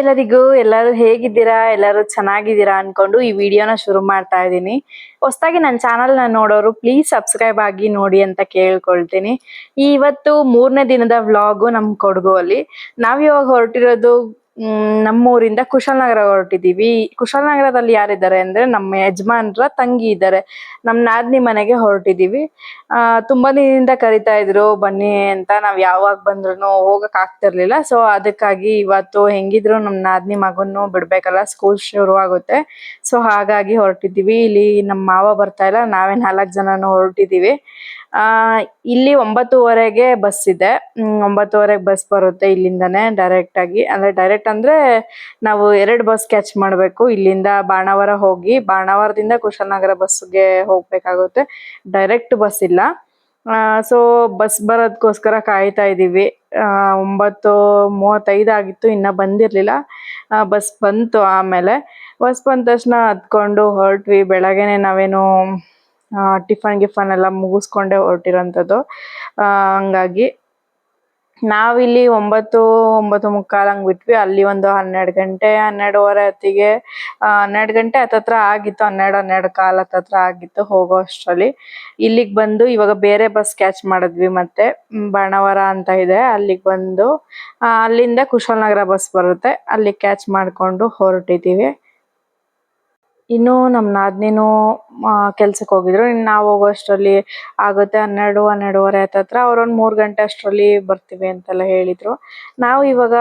ಎಲ್ಲರಿಗೂ, ಎಲ್ಲರೂ ಹೇಗಿದ್ದೀರಾ, ಎಲ್ಲರೂ ಚೆನ್ನಾಗಿದ್ದೀರಾ ಅನ್ಕೊಂಡು ಈ ವಿಡಿಯೋನ ಶುರು ಮಾಡ್ತಾ ಇದ್ದೀನಿ. ಹೊಸದಾಗಿ ನನ್ನ ಚಾನಲ್ನ ನೋಡೋರು ಪ್ಲೀಸ್ ಸಬ್ಸ್ಕ್ರೈಬ್ ಆಗಿ ನೋಡಿ ಅಂತ ಕೇಳ್ಕೊಳ್ತೀನಿ. ಇವತ್ತು ಮೂರನೇ ದಿನದ ವ್ಲಾಗು ನಮ್ಮ ಕೊಡಗು ಅಲ್ಲಿ. ನಾವ್ ಹೊರಟಿರೋದು ನಮ್ಮೂರಿಂದ ಕುಶಾಲನಗರ ಹೊರಟಿದೀವಿ ಕುಶಾಲನಗರದಲ್ಲಿ ಯಾರಿದ್ದಾರೆ ಅಂದ್ರೆ ನಮ್ಮ ಯಜಮಾನ್ರ ತಂಗಿ ಇದ್ದಾರೆ. ನಮ್ಮ ನಾದಿನಿ ಮನೆಗೆ ಹೊರಟಿದೀವಿ ಆ, ತುಂಬಾ ದಿನದಿಂದ ಕರಿತಾ ಇದ್ರು, ಬನ್ನಿ ಅಂತ ನಾವು ಯಾವಾಗ ಬಂದ್ರು ಹೋಗಕ್ಕೆ ಆಗ್ತಿರ್ಲಿಲ್ಲ. ಸೊ ಅದಕ್ಕಾಗಿ ಇವತ್ತು ಹೆಂಗಿದ್ರು ನಮ್ ನಾದಿನಿ ಮಗನ್ನು ಬಿಡ್ಬೇಕಲ್ಲ ಸ್ಕೂಲ್ ಶುರು ಆಗುತ್ತೆ ಸೊ ಹಾಗಾಗಿ ಹೊರಟಿದೀವಿ ಇಲ್ಲಿ ನಮ್ಮ ಮಾವ ಬರ್ತಾ ಇಲ್ಲ. ನಾವೇ ನಾಲ್ಕು ಜನನು ಹೊರಟಿದೀವಿ ಆ ಇಲ್ಲಿ ಒಂಬತ್ತುವರೆಗೆ ಬಸ್ ಇದೆ. ಒಂಬತ್ತುವರೆಗೆ ಬಸ್ ಬರುತ್ತೆ ಇಲ್ಲಿಂದಾನೆ ಡೈರೆಕ್ಟ್ ಆಗಿ. ಅಂದ್ರೆ ಡೈರೆಕ್ಟ್ ಅಂದ್ರೆ ನಾವು ಎರಡು ಬಸ್ ಕ್ಯಾಚ್ ಮಾಡಬೇಕು. ಇಲ್ಲಿಂದ ಬಾಣಾವರ ಹೋಗಿ ಬಾಣಾವರದಿಂದ ಕುಶಾಲನಗರ ಬಸ್ಗೆ ಹೋಗ್ಬೇಕಾಗುತ್ತೆ. ಡೈರೆಕ್ಟ್ ಬಸ್ ಇಲ್ಲ. ಸೊ ಬಸ್ ಬರೋದಕ್ಕೋಸ್ಕರ ಕಾಯ್ತಾ ಇದೀವಿ. ಆ, ಒಂಬತ್ತು ಮೂವತ್ತೈದು ಆಗಿತ್ತು ಇನ್ನ ಬಂದಿರ್ಲಿಲ್ಲ. ಬಸ್ ಬಂತು ಆಮೇಲೆ. ಬಸ್ ಬಂದ ತಕ್ಷಣ ಹತ್ಕೊಂಡು ಹೊರಟ್ವಿ. ಬೆಳಗ್ಗೆನೆ ನಾವೇನು ಟಿಫನ್ ಗಿಫನ್ ಎಲ್ಲ ಮುಗಿಸ್ಕೊಂಡೆ ಹೊರಟಿರೋಂಥದ್ದು. ಹಂಗಾಗಿ ನಾವಿಲ್ಲಿ ಒಂಬತ್ತು ಒಂಬತ್ತು ಮುಕ್ಕಾಲು ಹಂಗೆ ಬಿಟ್ವಿ. ಅಲ್ಲಿ ಒಂದು ಹನ್ನೆರಡು ಗಂಟೆ, ಹನ್ನೆರಡುವರೆ ಹೊತ್ತಿಗೆ ಹನ್ನೆರಡು ಗಂಟೆ ಹತ್ತತ್ರ ಆಗಿತ್ತು. ಹನ್ನೆರಡು ಹನ್ನೆರಡು ಕಾಲ್ ಹತ್ತತ್ರ ಆಗಿತ್ತು ಹೋಗೋ ಅಷ್ಟರಲ್ಲಿ. ಇಲ್ಲಿಗೆ ಬಂದು ಇವಾಗ ಬೇರೆ ಬಸ್ ಕ್ಯಾಚ್ ಮಾಡಿದ್ವಿ ಮತ್ತೆ ಬಾಣವರ ಅಂತ ಇದೆ. ಅಲ್ಲಿಗೆ ಬಂದು ಅಲ್ಲಿಂದ ಅಲ್ಲಿಂದ ಕುಶಾಲನಗರ ಬಸ್ ಬರುತ್ತೆ. ಅಲ್ಲಿ ಕ್ಯಾಚ್ ಮಾಡಿಕೊಂಡು ಹೊರಟಿದ್ದೀವಿ ಇನ್ನು ನಮ್ಮ ನಾದ್ನಿನು ಕೆಲ್ಸಕ್ಕೆ ಹೋಗಿದ್ರು. ಇನ್ನು ನಾವು ಹೋಗೋ ಅಷ್ಟರಲ್ಲಿ ಆಗುತ್ತೆ, ಹನ್ನೆರಡು, ಹನ್ನೆರಡುವರೆ ಹತ್ತತ್ರ, ಅವ್ರೊಂದು ಮೂರು ಗಂಟೆ ಅಷ್ಟರಲ್ಲಿ ಬರ್ತೀವಿ ಅಂತೆಲ್ಲ ಹೇಳಿದ್ರು. ನಾವು ಇವಾಗ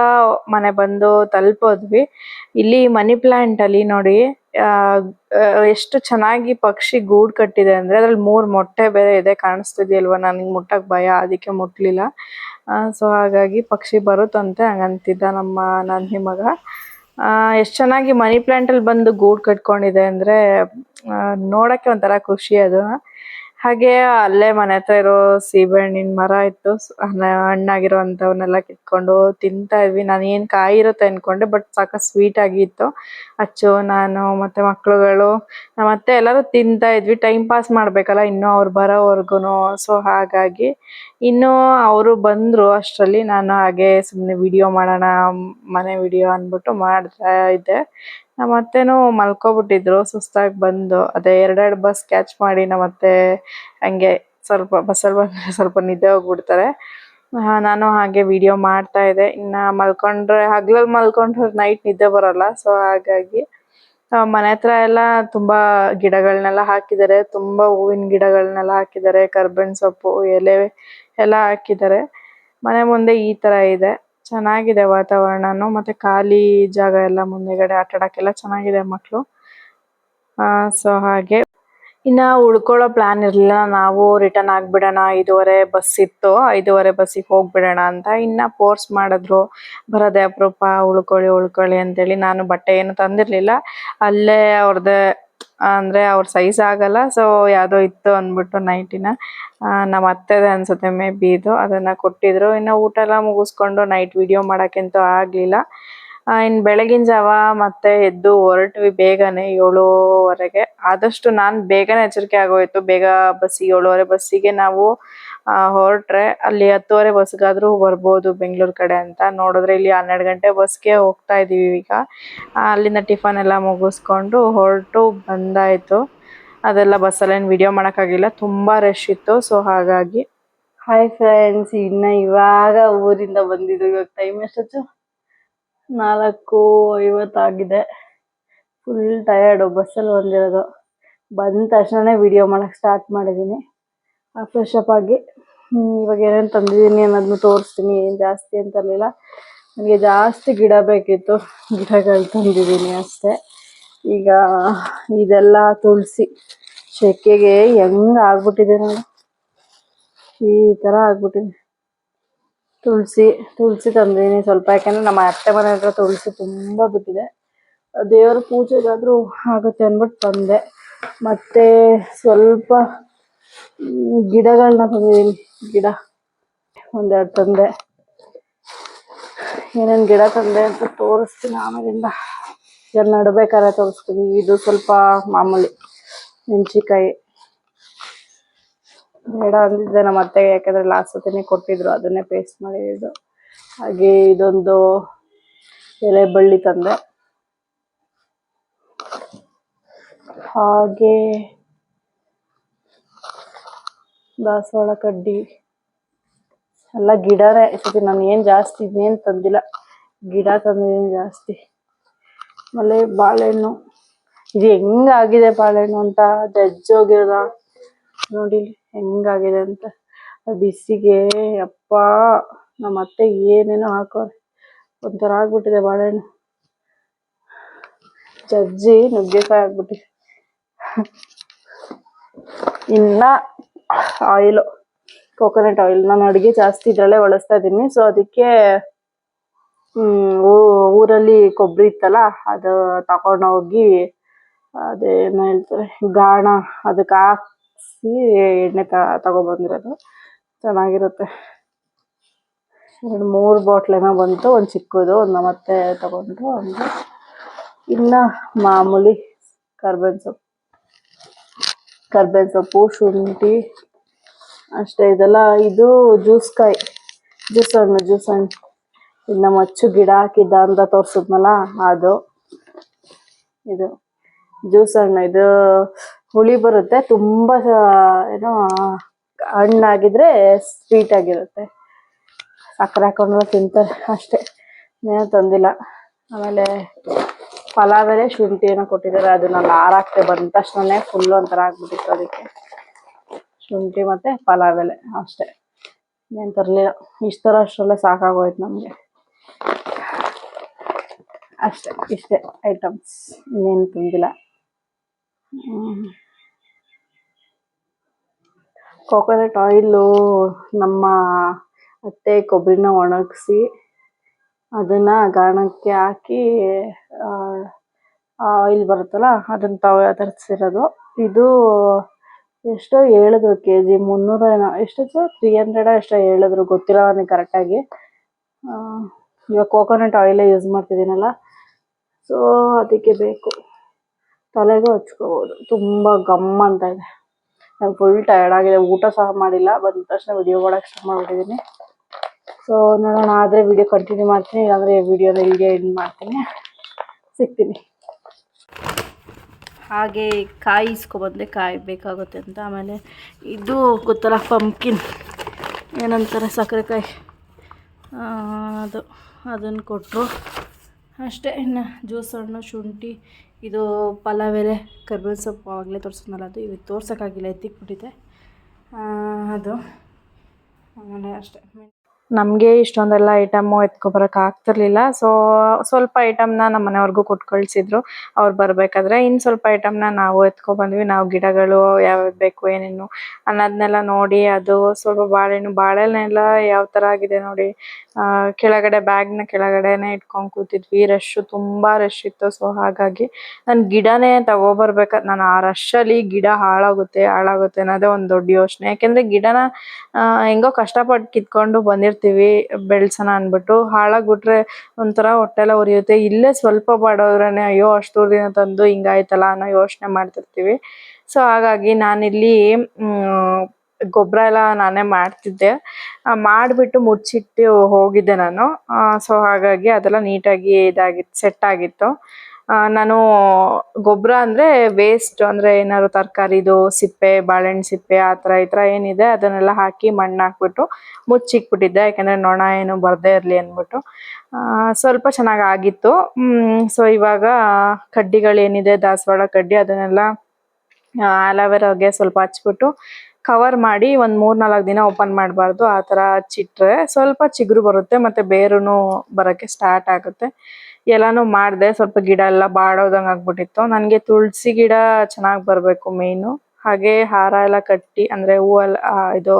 ಮನೆ ಬಂದು ತಲುಪೋದ್ವಿ. ಇಲ್ಲಿ ಮನಿ ಪ್ಲಾಂಟ್ ಅಲ್ಲಿ ನೋಡಿ ಎಷ್ಟು ಚೆನ್ನಾಗಿ ಪಕ್ಷಿ ಗೂಡ್ ಕಟ್ಟಿದೆ ಅಂದ್ರೆ ಅದ್ರಲ್ಲಿ ಮೂರು ಮೊಟ್ಟೆ ಬೇರೆ ಇದೆ. ಕಾಣಿಸ್ತಿದ್ಯಲ್ವಾ? ನನಗೆ ಮುಟ್ಟಕ್ ಭಯ, ಅದಕ್ಕೆ ಮುಟ್ಟಲಿಲ್ಲ ಸೊ ಹಾಗಾಗಿ ಪಕ್ಷಿ ಬರುತ್ತಂತೆ ಹಂಗಂತಿದ್ದ ನಮ್ಮ ನಂದಿ ಮಗ. ಎಷ್ಟು ಚೆನ್ನಾಗಿ ಮನಿ ಪ್ಲಾಂಟ್ ಅಲ್ಲಿ ಬಂದು ಗೂಡ್ ಕಟ್ಕೊಂಡಿದೆ ಅಂದ್ರೆ ನೋಡಕ್ಕೆ ಒಂಥರ ಖುಷಿ ಅದು. ಹಾಗೆ ಅಲ್ಲೇ ಮನೆ ಹತ್ರ ಇರೋ ಸೀಬೆಹಣ್ಣಿನ ಮರ ಇತ್ತು. ಹಣ್ಣಾಗಿರುವಂತವನ್ನೆಲ್ಲ ಕಿತ್ಕೊಂಡು ತಿಂತಾ ಇದ್ವಿ. ನಾನು ಏನ್ ಕಾಯಿ ಇರುತ್ತೆ ಅನ್ಕೊಂಡೆ ಬಟ್ ಸಾಕ ಸ್ವೀಟ್ ಆಗಿತ್ತು ಅಚ್ಚು, ನಾನು ಮತ್ತೆ ಮಕ್ಳುಗಳು ಮತ್ತೆ ಎಲ್ಲರೂ ತಿಂತಾ ಇದ್ವಿ. ಟೈಮ್ ಪಾಸ್ ಮಾಡ್ಬೇಕಲ್ಲ, ಇನ್ನು ಅವ್ರು ಬರೋವರ್ಗುನು. ಸೊ ಹಾಗಾಗಿ ಇನ್ನು ಅವರು ಬಂದ್ರು ಅಷ್ಟರಲ್ಲಿ. ನಾನು ಹಾಗೆ ಸುಮ್ಮನೆ ವಿಡಿಯೋ ಮಾಡೋಣ, ಮನೆ ವಿಡಿಯೋ ಅಂದ್ಬಿಟ್ಟು ಮಾಡ್ತಾ ಇದ್ದೆ. ನಮ್ಮ ಅತ್ತೆನೂ ಮಲ್ಕೊಬಿಟ್ಟಿದ್ರು, ಸುಸ್ತಾಗಿ ಬಂದು. ಅದೇ ಎರಡೆರಡು ಬಸ್ ಕ್ಯಾಚ್ ಮಾಡಿ ನಮ್ಮ ಅತ್ತೆ ಹಂಗೆ ಸ್ವಲ್ಪ ಬಸ್ಸಲ್ಲಿ ಬಂದ್ರೆ ಸ್ವಲ್ಪ ನಿದ್ದೆ ಹೋಗ್ಬಿಡ್ತಾರೆ. ನಾನು ಹಾಗೆ ವಿಡಿಯೋ ಮಾಡ್ತಾ ಇದ್ದೆ. ಇನ್ನು ಮಲ್ಕೊಂಡ್ರೆ, ಹಗ್ಲಲ್ಲಿ ಮಲ್ಕೊಂಡ್ರೆ ನೈಟ್ ನಿದ್ದೆ ಬರಲ್ಲ. ಸೊ ಹಾಗಾಗಿ ಮನೆ ಹತ್ರ ಎಲ್ಲ ತುಂಬ ಗಿಡಗಳನ್ನೆಲ್ಲ ಹಾಕಿದ್ದಾರೆ. ತುಂಬ ಹೂವಿನ ಗಿಡಗಳನ್ನೆಲ್ಲ ಹಾಕಿದ್ದಾರೆ. ಕರ್ಬೇವಿನ ಸೊಪ್ಪು, ಎಲೆ ಎಲ್ಲ ಹಾಕಿದ್ದಾರೆ. ಮನೆ ಮುಂದೆ ಈ ಥರ ಇದೆ. ಚೆನ್ನಾಗಿದೆ ವಾತಾವರಣನು, ಮತ್ತೆ ಖಾಲಿ ಜಾಗ ಎಲ್ಲ ಮುಂದೆಗಡೆ ಆಟ ಆಡಕ್ಕೆಲ್ಲ ಚೆನ್ನಾಗಿದೆ ಮಕ್ಕಳು ಆ ಸೊ ಹಾಗೆ. ಇನ್ನ ಉಳ್ಕೊಳ್ಳೋ ಪ್ಲಾನ್ ಇರ್ಲಿಲ್ಲ. ನಾವು ರಿಟರ್ನ್ ಆಗ್ಬಿಡೋಣ. ಐದುವರೆ ಬಸ್ ಇತ್ತು. ಐದುವರೆ ಬಸ್ಸಿಗೆ ಹೋಗ್ಬಿಡೋಣ ಅಂತ. ಇನ್ನ ಫೋರ್ಸ್ ಮಾಡಿದ್ರು. ಬರೋದೇ ಅಪರೂಪ. ಉಳ್ಕೊಳ್ಳಿ ಉಳ್ಕೊಳ್ಳಿ ಅಂತೇಳಿ ನಾನು ಬಟ್ಟೆ ಏನು ತಂದಿರ್ಲಿಲ್ಲ. ಅಲ್ಲೇ ಅವ್ರದ್ದೇ ಅಂದ್ರೆ ಅವ್ರ ಸೈಜ್ ಆಗಲ್ಲ ಸೊ ಯಾವುದೋ ಇತ್ತು ಅಂದ್ಬಿಟ್ಟು ನೈಟಿನ ನಮ್ಮ ಅತ್ತೆದೆ ಅನ್ಸುತ್ತೆ ಮೇ ಬಿ ಇದು. ಅದನ್ನ ಕೊಟ್ಟಿದ್ರು. ಇನ್ನು ಊಟ ಎಲ್ಲ ಮುಗಿಸ್ಕೊಂಡು ನೈಟ್ ವಿಡಿಯೋ ಮಾಡೋಕ್ಕಂತೂ ಆಗ್ಲಿಲ್ಲ. ಇನ್ನು ಇನ್ ಬೆಳಗಿನ ಜಾವ ಮತ್ತೆ ಎದ್ದು ಹೊರಟ್ವಿ ಬೇಗನೆ ಏಳುವರೆಗೆ. ಆದಷ್ಟು ನಾನು ಬೇಗನೆ ಎಚ್ಚರಿಕೆ ಆಗೋಯ್ತು. ಬೇಗ ಬಸ್ಸಿಗೆ, ಏಳುವರೆ ಬಸ್ಸಿಗೆ ನಾವು ಆ, ಹೊರಟ್ರೆ ಅಲ್ಲಿ ಹತ್ತುವರೆ ಬಸ್ಗಾದ್ರೂ ಬರ್ಬೋದು ಬೆಂಗಳೂರು ಕಡೆ ಅಂತ. ನೋಡಿದ್ರೆ ಇಲ್ಲಿ ಹನ್ನೆರಡು ಗಂಟೆ ಬಸ್ಗೆ ಹೋಗ್ತಾ ಇದೀವಿ ಈಗ. ಅಲ್ಲಿಂದ ಟಿಫನ್ ಎಲ್ಲ ಮುಗಿಸ್ಕೊಂಡು ಹೊರಟು ಬಂದಾಯ್ತು. ಅದೆಲ್ಲ ಬಸ್ಸಲ್ಲೇನು ವಿಡಿಯೋ ಮಾಡೋಕ್ಕಾಗಿಲ್ಲ. ತುಂಬಾ ರಶ್ ಇತ್ತು ಸೊ ಹಾಗಾಗಿ. ಹಾಯ್ ಫ್ರೆಂಡ್ಸ್ ಇನ್ನ ಇವಾಗ ಊರಿಂದ ಬಂದಿದ್ದು ಇವಾಗ ಟೈಮ್ ಎಷ್ಟೊತ್ತು? ನಾಲ್ಕು ಐವತ್ತಾಗಿದೆ. ಫುಲ್ ಟಯರ್ಡು ಬಸ್ಸಲ್ಲಿ ಬಂದಿರೋದು. ಬಂದ ತಕ್ಷಣನೇ ವಿಡಿಯೋ ಮಾಡೋಕ್ಕೆ ಸ್ಟಾರ್ಟ್ ಮಾಡಿದ್ದೀನಿ. ಫ್ರೆಶ್ ಅಪ್ ಆಗಿ. ಇವಾಗ ಏನೇನು ತಂದಿದ್ದೀನಿ ಅನ್ನೋದನ್ನ ತೋರಿಸ್ತೀನಿ, ಏನು ಜಾಸ್ತಿ ಅಲ್ಲ ನನಗೆ ಜಾಸ್ತಿ ಗಿಡ ಬೇಕಿತ್ತು, ಗಿಡಗಳು ತಂದಿದ್ದೀನಿ ಅಷ್ಟೇ. ಈಗ ಇದೆಲ್ಲ ತುಳಸಿ ಸೆಕೆಗೆ ಹೆಂಗೆ ಆಗ್ಬಿಟ್ಟಿದೆ ನೋಡಿ. ಈ ಥರ ಆಗ್ಬಿಟ್ಟಿದೆ. ತುಳಸಿ ತುಳಸಿ ತಂದಿದ್ದೀನಿ ಸ್ವಲ್ಪ, ಯಾಕಂದ್ರೆ ನಮ್ಮ ಅತ್ತೆ ಮನೆ ಹತ್ರ ತುಳಸಿ ತುಂಬಾ ಬಿಟ್ಟಿದೆ. ದೇವರ ಪೂಜೆಗಾದ್ರೂ ಆಗುತ್ತೆ ಅಂದ್ಬಿಟ್ಟು ತಂದೆ ಮತ್ತೆ ಸ್ವಲ್ಪ ಗಿಡಗಳನ್ನ ತಂದಿದ್ದೀನಿ. ಗಿಡ. ಒಂದೆರಡು ತಂದೆ. ಏನೇನು ಗಿಡ ತಂದೆ ಅಂತ ತೋರಿಸ್ತೀನಿ ಆಮೇಲಿಂದ. ಈಗ ನಡ್ಬೇಕಾದ್ರೆ ತೋರಿಸ್ತೀನಿ. ಇದು ಸ್ವಲ್ಪ ಮಾಮೂಲಿ ಮೆಣಸಿಕಾಯಿ ಬೇಡ ಅಂದಿದ್ದೆ ನಮ್ಮ ಅತ್ತೆಗೆ, ಯಾಕಂದ್ರೆ ಲಾಸ್ಟ್ ಸತಿನೇ ಕೊಟ್ಟಿದ್ರು. ಅದನ್ನೇ ಪೇಸ್ಟ್ ಮಾಡಿದ್ದು ಹಾಗೆ ಇದೊಂದು ಎಲೆ ಬಳ್ಳಿ ತಂದೆ. ಹಾಗೆ ದಾಸವಾಳ ಕಡ್ಡಿ, ಎಲ್ಲ ಗಿಡನೇ ಸತಿ ನಾನು ಏನು ಜಾಸ್ತಿ ಇನ್ನೇನ್ ತಂದಿಲ್ಲ. ಗಿಡ ತಂದಿದ್ದೀನಿ ಜಾಸ್ತಿ. ಆಮೇಲೆ ಬಾಳೆಹಣ್ಣು. ಇದು ಹೆಂಗಾಗಿದೆ ಬಾಳೆಹಣ್ಣು ಅಂತ ಜಜ್ಜೋಗಿರೋದ? ನೋಡಿ, ಹೆಂಗಾಗಿದೆ ಅಂತ. ಬಿಸಿಗೆ ಅಪ್ಪ, ನಮ್ಮ ಅತ್ತೆ ಏನೇನೋ ಹಾಕೋರೆ. ಒಂಥರ ಆಗ್ಬಿಟ್ಟಿದೆ ಬಾಳೆಹಣ್ಣು. ಜಜ್ಜಿ ನುಗ್ಗೆಕಾಯಿ ಆಗ್ಬಿಟ್ಟಿದೆ. ಇನ್ನ ಆಯಿಲ್ ಕೋಕೋನಟ್ ಆಯಿಲ್ ನಾನು ಅಡುಗೆ ಜಾಸ್ತಿ ಇದರಲ್ಲೇ ಬಳಸ್ತಾ ಇದ್ದೀನಿ. ಸೊ ಅದಕ್ಕೆ ಊರಲ್ಲಿ ಕೊಬ್ಬರಿ ಇತ್ತಲ್ಲ, ಅದು ತಗೊಂಡೋಗಿ ಅದೇನೋ ಹೇಳ್ತಾರೆ, ಗಾಣ ಅದಕ್ಕೆ ಹಾಕ್ಸಿ ಎಣ್ಣೆ ತ, ತಗೊಬಂದಿರೋದು. ಚೆನ್ನಾಗಿರುತ್ತೆ. ಎರಡು, ಮೂರು ಬಾಟ್ಲೇನೋ ಬಂತು, ಒಂದು ಚಿಕ್ಕದು, ಒಂದು ಮತ್ತೆ ತಗೊಂಡ್ರು, ಒಂದು ಇನ್ನು ಮಾಮೂಲಿ ಕರ್ಬೇವಿನ ಸೊಪ್ಪು. ಕರ್ಬೇವಿನ ಸೊಪ್ಪು, ಶುಂಠಿ, ಅಷ್ಟೇ. ಇದೆಲ್ಲ ಇದು ಜ್ಯೂಸ್ ಕಾಯಿ. ಜ್ಯೂಸ್ ಹಣ್ಣು ಜ್ಯೂಸ್ ಹಣ್ಣು. ಇನ್ನ ಮಚ್ಚು ಗಿಡ ಹಾಕಿದ್ದ ಅಂತ ತೋರಿಸಿದ್ನಲ್ಲ, ಅದು. ಇದು ಜ್ಯೂಸ್ ಹಣ್ಣು. ಇದು ಹುಳಿ ಬರುತ್ತೆ, ತುಂಬ ಏನು ಏನೋ ಹಣ್ಣಾಗಿದ್ರೆ ಸ್ವೀಟ್ ಆಗಿರುತ್ತೆ. ಸಕ್ಕರೆ ಹಾಕೊಂಡ್ರೆ ತಿಂತಾರೆ, ಅಷ್ಟೇ. ಇನ್ನೇನು ತಂದಿಲ್ಲ. ಆಮೇಲೆ ಪಲಾವ್ ಎಲೆ ಶುಂಠಿ ಏನೋ ಕೊಟ್ಟಿದ್ದಾರೆ ಅದನ್ನ ನಾರಾಕ್ತೆ ಬಂದ ತಕ್ಷಣನೇ ಫುಲ್ಲು ಒಂಥರ ಆಗ್ಬಿಟ್ಟಿತ್ತು ಅದಕ್ಕೆ. ಶುಂಠಿ ಮತ್ತೆ ಪಲಾವ್ ಎಲೆ ಅಷ್ಟೇ. ಇನ್ನೇನು ತರಲಿಲ್ಲ. ಇಷ್ಟು ಥರ ಅಷ್ಟರಲ್ಲೇ ಸಾಕಾಗೋಯ್ತು ನಮಗೆ. ಅಷ್ಟೇ, ಇಷ್ಟೇ ಐಟಮ್ಸ್ ಇನ್ನೇನು ತುಂಬಿಲ್ಲ ಕೋಕೋನಟ್ ಆಯಿಲು ನಮ್ಮ ಅತ್ತೆ ಕೊಬ್ಬರಿನ ಒಣಗಿಸಿ ಅದನ್ನ ಗಾಣಕ್ಕೆ ಹಾಕಿ ಆಯಿಲ್ ಬರುತ್ತಲ್ಲ ಅದನ್ನ ತವ ತರಿಸಿರೋದು ಇದು ಎಷ್ಟೋ ಹೇಳಿದ್ರು ಕೆ ಜಿ ಮುನ್ನೂರ ಏನೋ ಸರ್? ತ್ರೀ ಹಂಡ್ರೆಡ ಎಷ್ಟೋ ಹೇಳಿದ್ರು, ಗೊತ್ತಿಲ್ಲ ನನಗೆ ಕರೆಕ್ಟಾಗಿ ಇವಾಗ ಕೋಕೋನಟ್ ಆಯಿಲೇ ಯೂಸ್ ಮಾಡ್ತಿದ್ದೀನಲ್ಲ ಸೊ ಅದಕ್ಕೆ ಬೇಕು. ತಲೆಗೂ ಹಚ್ಕೋಬೋದು, ತುಂಬ ಗಮ್ ಅಂತ ಇದೆ. ನಾನು ಫುಲ್ ಟಯರ್ಡ್ ಆಗಿದೆ, ಊಟ ಸಹ ಮಾಡಿಲ್ಲ, ಬಂದ ತಕ್ಷಣ ವಿಡಿಯೋ ಮಾಡೋಕ್ಕೆ ಸ್ಟಾರ್ಟ್ ಮಾಡ್ಬಿಟ್ಟಿದ್ದೀನಿ ಸೊ ನೋಡೋಣ, ಆದರೆ ವಿಡಿಯೋ ಕಂಟಿನ್ಯೂ ಮಾಡ್ತೀನಿ. ಇಲ್ಲಾಂದರೆ ವಿಡಿಯೋನ ಇಲ್ಲಿಗೆ ಎಂಡ್ ಮಾಡ್ತೀನಿ. ಸಿಗ್ತೀನಿ. ಹಾಗೆ ಕಾಯಿ ಇಸ್ಕೊಬಂದೆ ಕಾಯಿ ಬೇಕಾಗುತ್ತೆ ಅಂತ. ಆಮೇಲೆ ಇದು ಗೊತ್ತಲ್ಲ ಪಂಪ್ಕಿನ್ ಏನಂತಾರೆ ಸಕ್ಕರೆ ಕಾಯಿ? ಅದು, ಅದನ್ನು ಕೊಟ್ಟರು. ಅಷ್ಟೇ, ಇನ್ನು ಜ್ಯೂಸ್ ಹಣ್ಣು, ಶುಂಠಿ, ಇದು ಪಲಾವ್ ಎಲೆ, ಕರ್ಬೇವಿನ ಸೊಪ್ಪು ಆಗಲೇ ತೋರಿಸಿದ್ನಲ್ಲ ಅದು ಇವು ತೋರ್ಸೋಕ್ಕಾಗಿಲ್ಲ ಎತ್ತಿಕ್ಬಿಟ್ಟಿದೆ ಅದು. ಆಮೇಲೆ ಅಷ್ಟೇ. ನಮಗೆ ಇಷ್ಟೊಂದೆಲ್ಲ ಐಟಮು ಬರಕ್ ಆಗ್ತಿರ್ಲಿಲ್ಲ. ಸೊ ಸ್ವಲ್ಪ ಐಟಮ್ನ ನಮ್ಮ ಮನೆಯವ್ರಿಗೂ ಕೊಟ್ಟು ಕಳಿಸಿದ್ರು ಅವ್ರು ಬರಬೇಕಾದ್ರೆ ಇನ್ನು ಸ್ವಲ್ಪ ಐಟಮ್ನ ನಾವು ಎತ್ಕೊಬಂದ್ವಿ. ನಾವು ಗಿಡಗಳು ಯಾವ್ಯಾವ ಬೇಕು, ಏನೇನು ಅನ್ನೋದನ್ನೆಲ್ಲ ನೋಡಿ ಅದು ಸ್ವಲ್ಪ ಬಾಳೆಹಣ್ಣು ಬಾಳೆಹಣ್ಣೆಲ್ಲ ಯಾವ ಥರ ಆಗಿದೆ ನೋಡಿ. ಕೆಳಗಡೆ ಬ್ಯಾಗ್ನ ಕೆಳಗಡೆನೆ ಇಟ್ಕೊಂಡು ಕೂತಿದ್ವಿ. ರಶ್ಶು ತುಂಬ ರಶ್ ಇತ್ತು. ಸೊ ಹಾಗಾಗಿ ನಾನು ಗಿಡನೇ ತಗೊಬರ್ಬೇಕಾದ್ರೆ ನಾನು ಆ ರಶ್ಶಲ್ಲಿ ಗಿಡ ಹಾಳಾಗುತ್ತೆ ಹಾಳಾಗುತ್ತೆ ಅನ್ನೋದೇ ಒಂದು ದೊಡ್ಡ ಯೋಚನೆ. ಯಾಕೆಂದರೆ ಗಿಡನ ಹೆಂಗೋ ಕಷ್ಟಪಟ್ಟು ಕಿತ್ಕೊಂಡು ಬಂದಿರ್ತೀವಿ ಬೆಳ್ಸೋಣ ಅಂದ್ಬಿಟ್ಟು. ಹಾಳಾಗ್ಬಿಟ್ರೆ ಒಂಥರ ಹೊಟ್ಟೆಲ್ಲ ಉರಿಯುತ್ತೆ. ಇಲ್ಲೇ ಸ್ವಲ್ಪ ಬಾಡೋದ್ರೇ ಅಯ್ಯೋ, ಅಷ್ಟು ದಿನ ತಂದು ಹಿಂಗಾಯ್ತಲ್ಲ ಅನ್ನೋ ಯೋಚನೆ ಮಾಡ್ತಿರ್ತೀವಿ. ಸೊ ಹಾಗಾಗಿ ನಾನಿಲ್ಲಿ ಗೊಬ್ಬರ ಎಲ್ಲ ನಾನೇ ಮಾಡ್ತಿದ್ದೆ. ಮಾಡಿಬಿಟ್ಟು ಮುಚ್ಚಿಟ್ಟು ಹೋಗಿದ್ದೆ ನಾನು. ಸೊ ಹಾಗಾಗಿ ಅದೆಲ್ಲ ನೀಟಾಗಿ ಇದಾಗಿತ್ತು ಸೆಟ್ ಆಗಿತ್ತು. ನಾನು ಗೊಬ್ಬರ ಅಂದರೆ ವೇಸ್ಟ್ ಅಂದರೆ ಏನಾದ್ರು ತರಕಾರಿದು ಸಿಪ್ಪೆ, ಬಾಳೆಹಣ್ಣು ಸಿಪ್ಪೆ, ಆ ಥರ ಈ ಥರ ಏನಿದೆ, ಅದನ್ನೆಲ್ಲ ಹಾಕಿ ಮಣ್ಣು ಹಾಕ್ಬಿಟ್ಟು ಮುಚ್ಚಿಕ್ಬಿಟ್ಟಿದ್ದೆ ಯಾಕೆಂದರೆ ನೊಣ ಏನು ಬರದೇ ಇರಲಿ ಅಂದ್ಬಿಟ್ಟು. ಸ್ವಲ್ಪ ಚೆನ್ನಾಗಿ ಆಗಿತ್ತು. ಸೊ ಇವಾಗ ಕಡ್ಡಿಗಳೇನಿದೆ ದಾಸವಾಳ ಕಡ್ಡಿ, ಅದನ್ನೆಲ್ಲ ಅಲೋವೆರಾಗೆ ಸ್ವಲ್ಪ ಹಚ್ಬಿಟ್ಟು ಕವರ್ ಮಾಡಿ ಒಂದು ಮೂರು ನಾಲ್ಕು ದಿನ ಓಪನ್ ಮಾಡಬಾರ್ದು. ಆ ಥರ ಹಚ್ಚಿಟ್ರೆ ಸ್ವಲ್ಪ ಚಿಗುರು ಬರುತ್ತೆ, ಮತ್ತು ಬೇರೂ ಬರೋಕ್ಕೆ ಸ್ಟಾರ್ಟ್ ಆಗುತ್ತೆ. ಎಲ್ಲಾನು ಮಾಡಿದೆ, ಸ್ವಲ್ಪ ಗಿಡ ಎಲ್ಲ ಬಾಡೋದಂಗೆ ಆಗ್ಬಿಟ್ಟಿತ್ತು. ನನಗೆ ತುಳಸಿ ಗಿಡ ಚೆನ್ನಾಗಿ ಬರಬೇಕು ಮೇನು ಹಾಗೆ ಹಾರ ಎಲ್ಲ ಕಟ್ಟಿ, ಅಂದರೆ ಹೂವೆಲ್ಲ ಇದು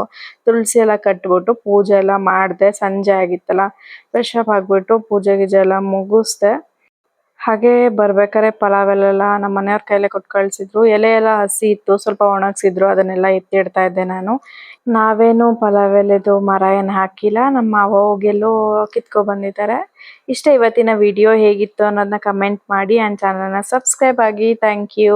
ತುಳಸಿ ಎಲ್ಲ ಕಟ್ಬಿಟ್ಟು ಪೂಜೆ ಎಲ್ಲ ಮಾಡಿದೆ. ಸಂಜೆ ಆಗಿತ್ತಲ್ಲ ಫ್ರೆಶ್ ಅಪ್ ಆಗ್ಬಿಟ್ಟು ಪೂಜೆ ಗೀಜೆ ಎಲ್ಲ ಮುಗಿಸ್ದೆ. ಹಾಗೆ ಬರ್ಬೇಕಾದ್ರೆ ಪಲಾವ್ ಎಲ್ಲ ನಮ್ಮ ಮನೆಯವ್ರ ಕೈಲೇ ಕೊಟ್ಟು ಕಳ್ಸಿದ್ರು. ಎಲೆ ಎಲ್ಲ ಹಸಿ ಇತ್ತು, ಸ್ವಲ್ಪ ಒಣಗಿಸಿದ್ರು, ಅದನ್ನೆಲ್ಲ ಎತ್ತಿಡ್ತಾ ಇದ್ದೆ ನಾನು. ನಾವೇನು ಪಲಾವ್ ಎಲೆದು ಮರ ಏನು ಹಾಕಿಲ್ಲ. ನಮ್ಮ ಮಾವ ಹೋಗೆಲ್ಲೋ ಕಿತ್ಕೊ ಬಂದಿದ್ದಾರೆ. ಇಷ್ಟೇ ಇವತ್ತಿನ ವಿಡಿಯೋ ಹೇಗಿತ್ತು ಅನ್ನೋದನ್ನ ಕಮೆಂಟ್ ಮಾಡಿ ಆ್ಯಂಡ್ ಚಾನಲ್ನ ಸಬ್ಸ್ಕ್ರೈಬ್ ಆಗಿ. Thank you